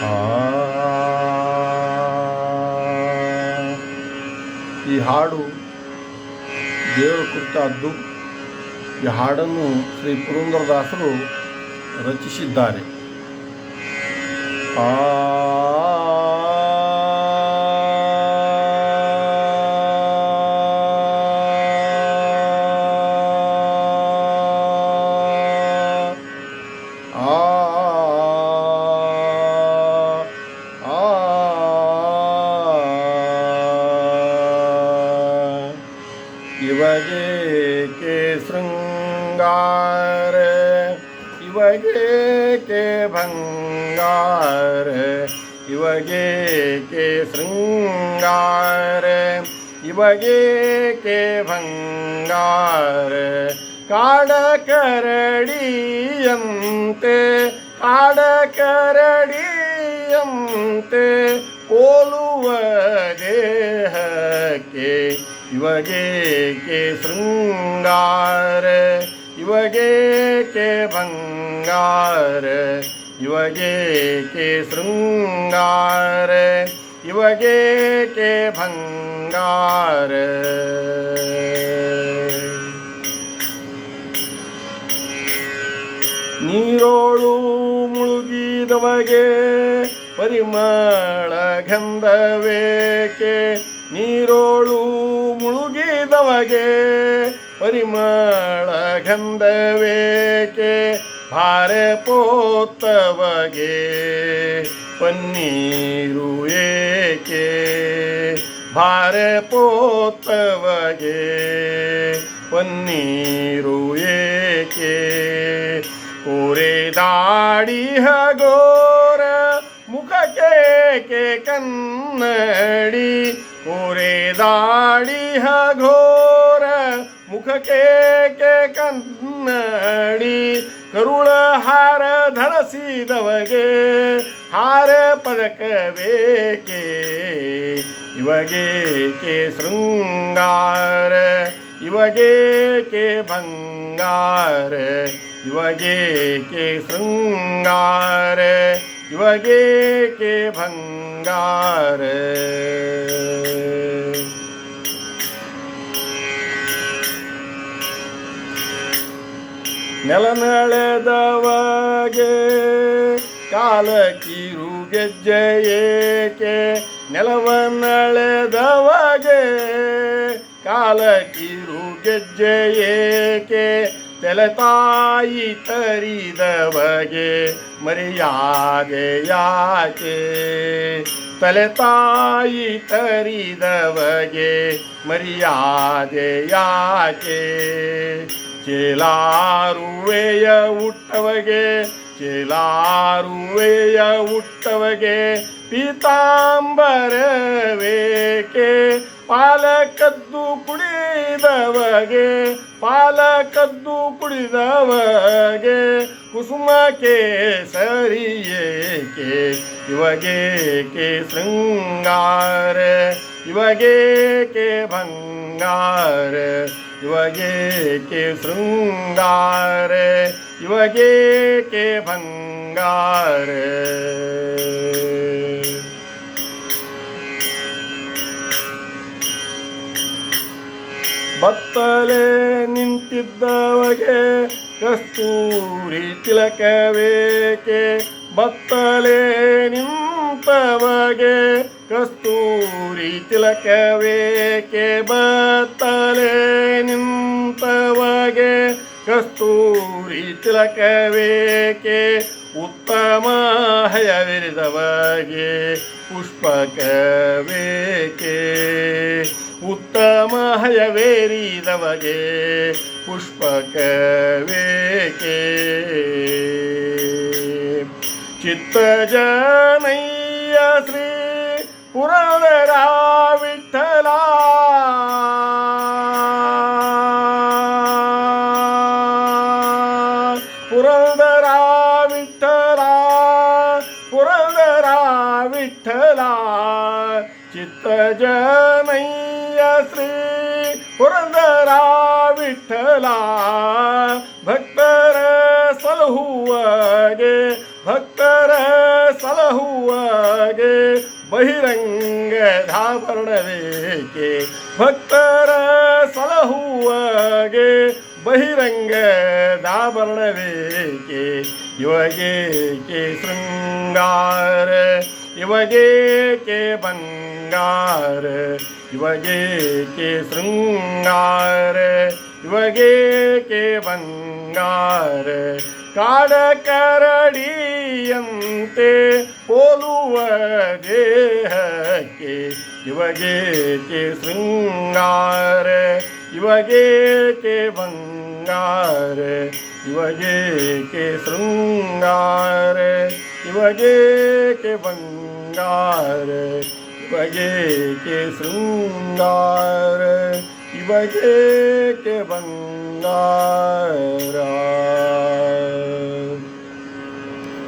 ಈ ಹಾಡು ದೇವರ ಕುರಿತಾದ್ದು ಈ ಹಾಡನ್ನು ಶ್ರೀ ಪುರಂದರದಾಸರು ರಚಿಸಿದ್ದಾರೆ. ಆ ಶೃಂಗಾರ ಇವಗೇಕೆ ಭಂಗಾರ ಇವಗೇಕೆ ಶೃಂಗಾರ ಇವಗೇಕೆ ಭಂಗಾರ ಕಾಡ ಕರಡಿಯಂತೆ ಕಾಡ ಕರಡಿಯಂತೆ ಕೋಲುವ ದೇಹಕ್ಕೆ ಇವಗೇಕೆ ಶೃಂಗಾರ ಇವಗೇಕೆ ಬಂಗಾರ ಇವಗೇಕೆ ಶೃಂಗಾರ ಇವಗೇಕೆ ಭಂಗಾರ ನೀರೋಳು ಮುಳುಗಿದವಗೆ ಪರಿಮಳ ಗಂಧವೇಕೆ? ನೀರೋಳು ಮುಳುಗಿದವಗೆ ಪರಿಮಳ ಗಂಧವೇಕೆ ಭಾರೆ ಪೋತವಗೆ ಪನ್ನೀರು ಏಕೆ ಭಾರೆ ಪೋತವಗೆ ಪನ್ನೀರು ಏಕೆ? ಕೋರೆ ದಾಡಿ ಹಗೋರ ಮುಖಕ್ಕೆ ಕನ್ನಡಿ? ಕೋರೆ ದಾಡಿ ಹಗೋರ ಮುಖಕ್ಕೆ ಕನ್ನಡಿ ಕರುಳ ಹಾರ ಧರಿಸಿದವಗೆ ಹಾರ ಪದಕ ಬೇಕೆ ಇವಗೇಕೆ ಶೃಂಗಾರ? ಇವಗೇಕೆ ಬಂಗಾರ? ಇವಗೇಕೆ ಶೃಂಗಾರ? ಇವಗೇಕೆ ಭಂಗಾರ ನೆಲನಳೆದವಗೆ ಕಾಲ ಕಿರು ಗೆಜ್ಜೆಯೇಕೆ ನೆಲವನ್ನಳೆದವಗೆ ಕಾಲ ಕಿರು ಗೆಜ್ಜೆಯೇಕೆ ತೆಲತಾಯಿ ತರಿದವಗೆ ಮರ್ಯಾದೆ ಯಾಕೆ? ತಲೆತಾಯಿ ತರಿದವಗೆ ಮರ್ಯಾದೆ ಯಾಕೆ? ಚೇಲಾರುವೆಯ ಹುಟ್ಟವಗೆ ಚೇಲಾರುವೆಯ ಹುಟ್ಟವಗೆ ಪೀತಾಂಬರವೇಕೆ? ಪಾಲಕದ್ದು ಕುಡಿದವಗೆ ಪಾಲಕದ್ದು ಕುಡಿದವಗೆ ಕುಸುಮಕ್ಕೆ ಸರಿಯೇಕೆ? ಇವಗೇಕೆ ಶೃಂಗಾರ, ಇವಗೇಕೆ ಭಂಗಾರ ಇವಗೇಕೆ ಶೃಂಗಾರ? ಯುವಗೇಕೆ ಭಂಗಾರೆ ಬತ್ತಲೆ ನಿಂತಿದ್ದವಗೆ ಕಸ್ತೂರಿ ತಿಲಕವೇಕೆ? ಬತ್ತಲೆ ನಿಂತವಗೆ ಕಸ್ತೂರಿ ತಿಲಕವೇಕೆ ಬತ್ತಲೆ ನಿಂತವಗೆ ಕಸ್ತೂರಿ ತಿಲಕವೇಕೆ ಉತ್ತಮ ಹಯವಿರಿದವಗೆ ಪುಷ್ಪಕವೇಕೆ ಉತ್ತಮ ಹಯವೇರಿದವಗೆ ಪುಷ್ಪಕವೇಕೆ ಚಿತ್ತ ಜನಯ್ಯ ಶ್ರೀ पुरवेरा विठ्ठला पुरंदरा विठ्ठला पुरंदरा विठ्ठला चित्त श्री पुरंदरा विठ्ठला भक्तर सलहुवगे भक्तर सलहुवगे ಬಹಿರಂಗ ಧಾಭರಣವೇಕೆ ಭಕ್ತರ ಸಲಹುವಾಗೆ ಬಹಿರಂಗ ದಾಭರಣವೇಕೆ ಇವಗೇಕೆ ಶೃಂಗಾರ? ಇವಗೇಕೆ ಬಂಗಾರ? ಇವಗೇಕೆ ಶೃಂಗಾರ? ಇವಗೇಕೆ ಬಂಗಾರ ಕಾಡ ಕರಡಿಯಂತೆ ಹೋಲುವ ದೇಹಕ್ಕೆ ಇವಗೇಕೆ ಶೃಂಗಾರ ಇವಗೇಕೆ ಬಂಗಾರ ಇವಗೇಕೆ ಶೃಂಗಾರ ಇವಗೇಕೆ ಬಂಗಾರ ಇವಗೇಕೆ ಶೃಂಗಾರ ಇವಗೇಕೆ ಬಂಗಾರ